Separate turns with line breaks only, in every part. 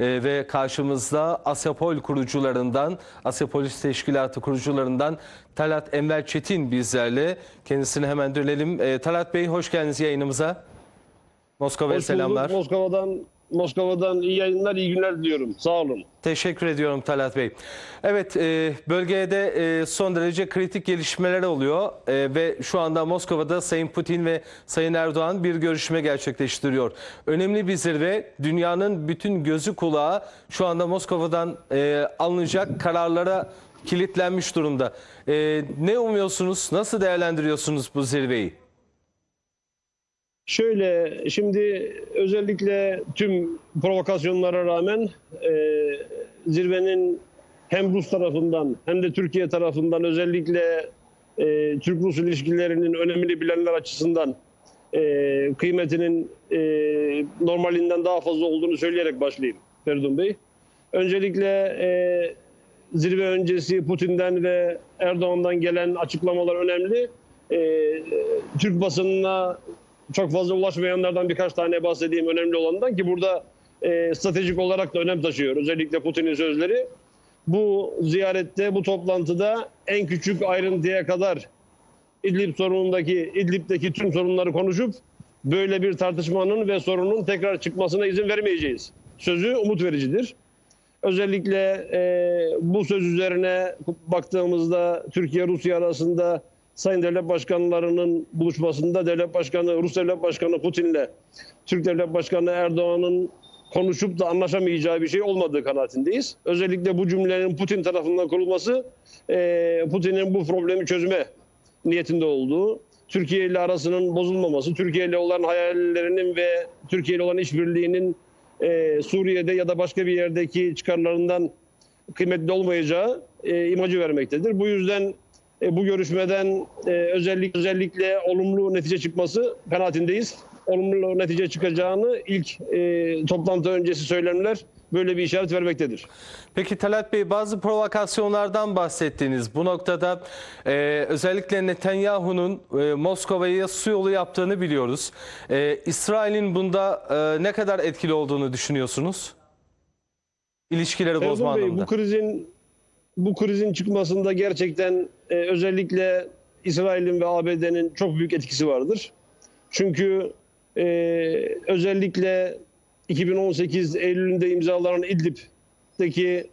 E, ve karşımızda Asyapol kurucularından, Asyapolis Teşkilatı kurucularından Talat Enver Çetin bizlerle. Kendisine hemen dönelim. E, Talat Bey hoş geldiniz yayınımıza. Moskova'ya selamlar.
Moskova'dan Moskova'dan iyi yayınlar, iyi günler diliyorum. Sağ olun.
Teşekkür ediyorum Talat Bey. Evet, e, bölgede e, son derece kritik gelişmeler oluyor e, ve şu anda Moskova'da Sayın Putin ve Sayın Erdoğan bir görüşme gerçekleştiriyor. Önemli bir zirve, dünyanın bütün gözü kulağı şu anda Moskova'dan e, alınacak kararlara kilitlenmiş durumda. Ne umuyorsunuz, nasıl değerlendiriyorsunuz bu zirveyi?
Şöyle şimdi özellikle tüm provokasyonlara rağmen e, zirvenin hem Rus tarafından hem de Türkiye tarafından özellikle e, Türk-Rus ilişkilerinin önemini bilenler açısından e, kıymetinin e, normalinden daha fazla olduğunu söyleyerek başlayayım Feridun Bey. Öncelikle e, zirve öncesi Putin'den ve Erdoğan'dan gelen açıklamalar önemli. E, Türk basınına çok fazla ulaşmayanlardan birkaç tane bahsedeyim önemli olandan ki burada e, stratejik olarak da önem taşıyor. Özellikle Putin'in sözleri. Bu ziyarette, bu toplantıda en küçük ayrıntıya kadar İdlib sorunundaki, İdlib'deki tüm sorunları konuşup böyle bir tartışmanın ve sorunun tekrar çıkmasına izin vermeyeceğiz. Sözü umut vericidir. Özellikle e, bu söz üzerine baktığımızda Türkiye-Rusya arasında Sayın Devlet Başkanlarının buluşmasında Devlet Başkanı, Rus Devlet Başkanı Putin'le Türk Devlet Başkanı Erdoğan'ın konuşup da anlaşamayacağı bir şey olmadığı kanaatindeyiz. Özellikle bu cümlenin Putin tarafından kurulması e, Putin'in bu problemi çözme niyetinde olduğu, Türkiye ile arasının bozulmaması, Türkiye ile olan hayallerinin ve Türkiye ile olan işbirliğinin e, Suriye'de ya da başka bir yerdeki çıkarlarından kıymetli olmayacağı e, imajı vermektedir. Bu yüzden e, bu görüşmeden e, özellikle özellikle olumlu netice çıkması kanaatindeyiz. Olumlu netice çıkacağını ilk e, toplantı öncesi söylemler böyle bir işaret vermektedir.
Peki Talat Bey bazı provokasyonlardan bahsettiniz. Bu noktada e, özellikle Netanyahu'nun e, Moskova'ya su yolu yaptığını biliyoruz. E, İsrail'in bunda e, ne kadar etkili olduğunu düşünüyorsunuz? İlişkileri bozma
Erdoğan Bey,
anlamında.
bu krizin bu krizin çıkmasında gerçekten e, özellikle İsrail'in ve ABD'nin çok büyük etkisi vardır. Çünkü e, özellikle 2018 Eylül'ünde imzalanan İdlib'deki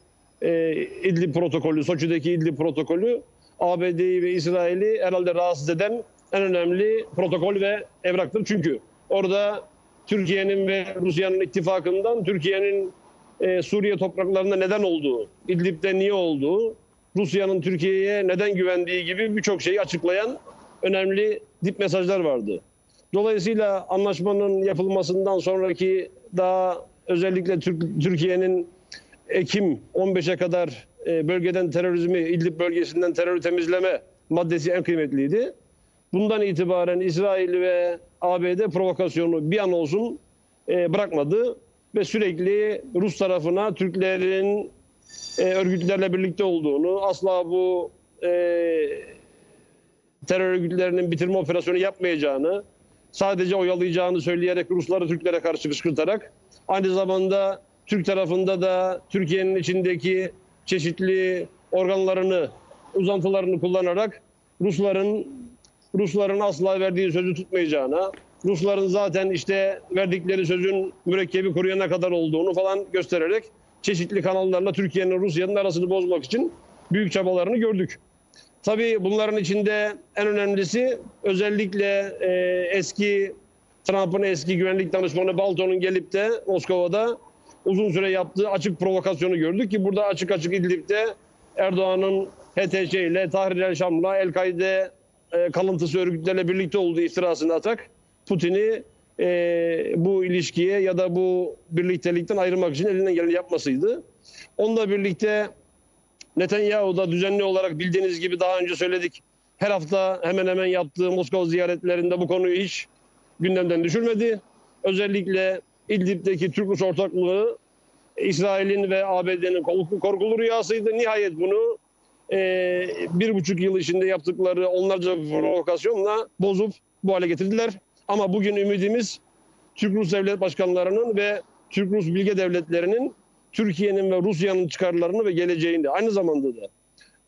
e, İdlib protokolü, Soçi'deki İdlib protokolü ABD'yi ve İsrail'i herhalde rahatsız eden en önemli protokol ve evraktır. Çünkü orada Türkiye'nin ve Rusya'nın ittifakından Türkiye'nin e, Suriye topraklarında neden olduğu, İdlib'de niye olduğu, Rusya'nın Türkiye'ye neden güvendiği gibi birçok şeyi açıklayan önemli dip mesajlar vardı. Dolayısıyla anlaşmanın yapılmasından sonraki daha özellikle Türk, Türkiye'nin Ekim 15'e kadar e, bölgeden terörizmi, İdlib bölgesinden terörü temizleme maddesi en kıymetliydi. Bundan itibaren İsrail ve ABD provokasyonu bir an olsun e, bırakmadı ve sürekli Rus tarafına Türklerin e, örgütlerle birlikte olduğunu, asla bu e, terör örgütlerinin bitirme operasyonu yapmayacağını, sadece oyalayacağını söyleyerek Rusları Türklere karşı kışkırtarak aynı zamanda Türk tarafında da Türkiye'nin içindeki çeşitli organlarını, uzantılarını kullanarak Rusların Rusların asla verdiği sözü tutmayacağına, Rusların zaten işte verdikleri sözün mürekkebi kuruyana kadar olduğunu falan göstererek çeşitli kanallarla Türkiye'nin Rusya'nın arasını bozmak için büyük çabalarını gördük. Tabii bunların içinde en önemlisi özellikle e, eski Trump'ın eski güvenlik danışmanı Bolton'un gelip de Moskova'da uzun süre yaptığı açık provokasyonu gördük ki burada açık açık İdlib'de Erdoğan'ın HTŞ ile Tahrir el Şam'la El-Kaide e, kalıntısı örgütlerle birlikte olduğu iftirasını atak Putin'i e, bu ilişkiye ya da bu birliktelikten ayırmak için elinden geleni yapmasıydı. Onunla birlikte Netanyahu da düzenli olarak bildiğiniz gibi daha önce söyledik. Her hafta hemen hemen yaptığı Moskova ziyaretlerinde bu konuyu hiç gündemden düşürmedi. Özellikle İdlib'deki Türk-Rus ortaklığı İsrail'in ve ABD'nin korkulu rüyasıydı. Nihayet bunu e, bir buçuk yıl içinde yaptıkları onlarca provokasyonla bozup bu hale getirdiler. Ama bugün ümidimiz Türk-Rus devlet başkanlarının ve Türk-Rus bilge devletlerinin Türkiye'nin ve Rusya'nın çıkarlarını ve geleceğini aynı zamanda da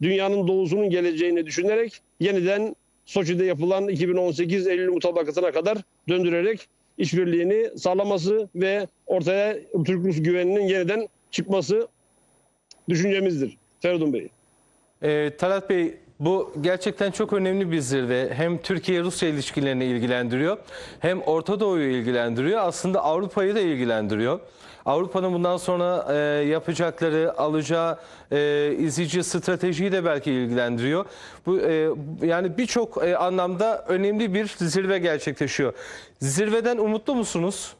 dünyanın doğusunun geleceğini düşünerek yeniden Soçi'de yapılan 2018 Eylül mutabakatına kadar döndürerek işbirliğini sağlaması ve ortaya Türk-Rus güveninin yeniden çıkması düşüncemizdir Feridun Bey.
Ee, Talat Bey bu gerçekten çok önemli bir zirve. Hem Türkiye-Rusya ilişkilerini ilgilendiriyor hem Orta Doğu'yu ilgilendiriyor. Aslında Avrupa'yı da ilgilendiriyor. Avrupa'nın bundan sonra e, yapacakları, alacağı e, izleyici stratejiyi de belki ilgilendiriyor. Bu e, yani birçok e, anlamda önemli bir zirve gerçekleşiyor. Zirveden umutlu musunuz?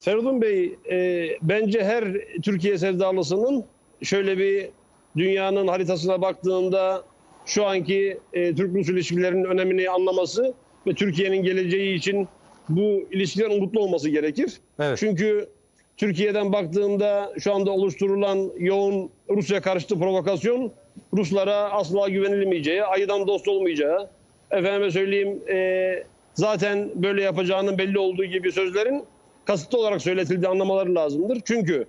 Feridun Bey, e, bence her Türkiye sevdalısının şöyle bir dünyanın haritasına baktığında şu anki e, Türk-Rus ilişkilerinin önemini anlaması ve Türkiye'nin geleceği için bu ilişkilerin umutlu olması gerekir.
Evet.
Çünkü Türkiye'den baktığımda şu anda oluşturulan yoğun Rusya karşıtı provokasyon Ruslara asla güvenilmeyeceği, ayıdan dost olmayacağı, efendime söyleyeyim e, zaten böyle yapacağının belli olduğu gibi sözlerin kasıtlı olarak söyletildiği anlamaları lazımdır. Çünkü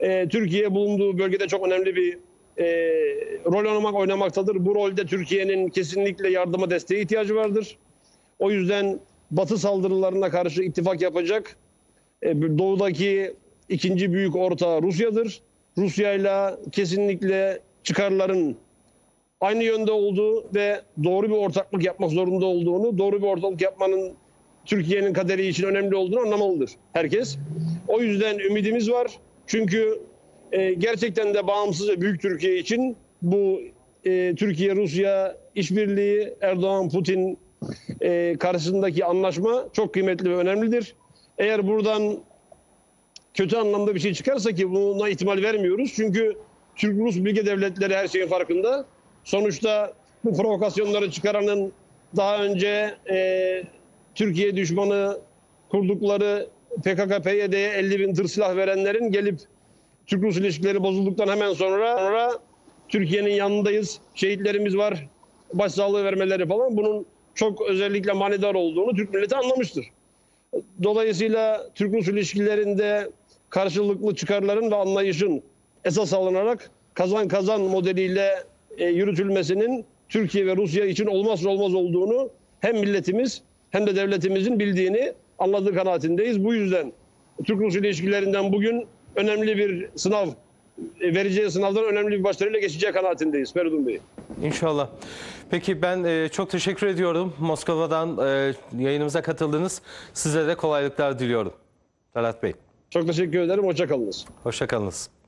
e, Türkiye bulunduğu bölgede çok önemli bir e, rol oynamak oynamaktadır. Bu rolde Türkiye'nin kesinlikle yardıma desteğe ihtiyacı vardır. O yüzden Batı saldırılarına karşı ittifak yapacak e, doğudaki ikinci büyük ortağı Rusya'dır. Rusya ile kesinlikle çıkarların aynı yönde olduğu ve doğru bir ortaklık yapmak zorunda olduğunu, doğru bir ortaklık yapmanın Türkiye'nin kaderi için önemli olduğunu anlamalıdır herkes. O yüzden ümidimiz var. Çünkü e, gerçekten de bağımsız ve büyük Türkiye için bu e, Türkiye-Rusya işbirliği, Erdoğan-Putin e, karşısındaki anlaşma çok kıymetli ve önemlidir. Eğer buradan kötü anlamda bir şey çıkarsa ki buna ihtimal vermiyoruz. Çünkü Türk-Rus bilge devletleri her şeyin farkında. Sonuçta bu provokasyonları çıkaranın daha önce e, Türkiye düşmanı kurdukları PKK-PYD'ye 50 bin tır silah verenlerin gelip Türk-Rus ilişkileri bozulduktan hemen sonra, sonra Türkiye'nin yanındayız, şehitlerimiz var, başsağlığı vermeleri falan bunun çok özellikle manidar olduğunu Türk milleti anlamıştır. Dolayısıyla Türk-Rus ilişkilerinde karşılıklı çıkarların ve anlayışın esas alınarak kazan kazan modeliyle e, yürütülmesinin Türkiye ve Rusya için olmazsa olmaz olduğunu hem milletimiz hem de devletimizin bildiğini anladığı kanaatindeyiz. Bu yüzden Türk-Rus ilişkilerinden bugün önemli bir sınav, e, vereceği sınavdan önemli bir başarıyla geçeceği kanaatindeyiz Feridun Bey.
İnşallah. Peki ben e, çok teşekkür ediyorum. Moskova'dan e, yayınımıza katıldınız. Size de kolaylıklar diliyorum. Talat Bey.
Çok teşekkür ederim. Hoşçakalınız.
Hoşçakalınız.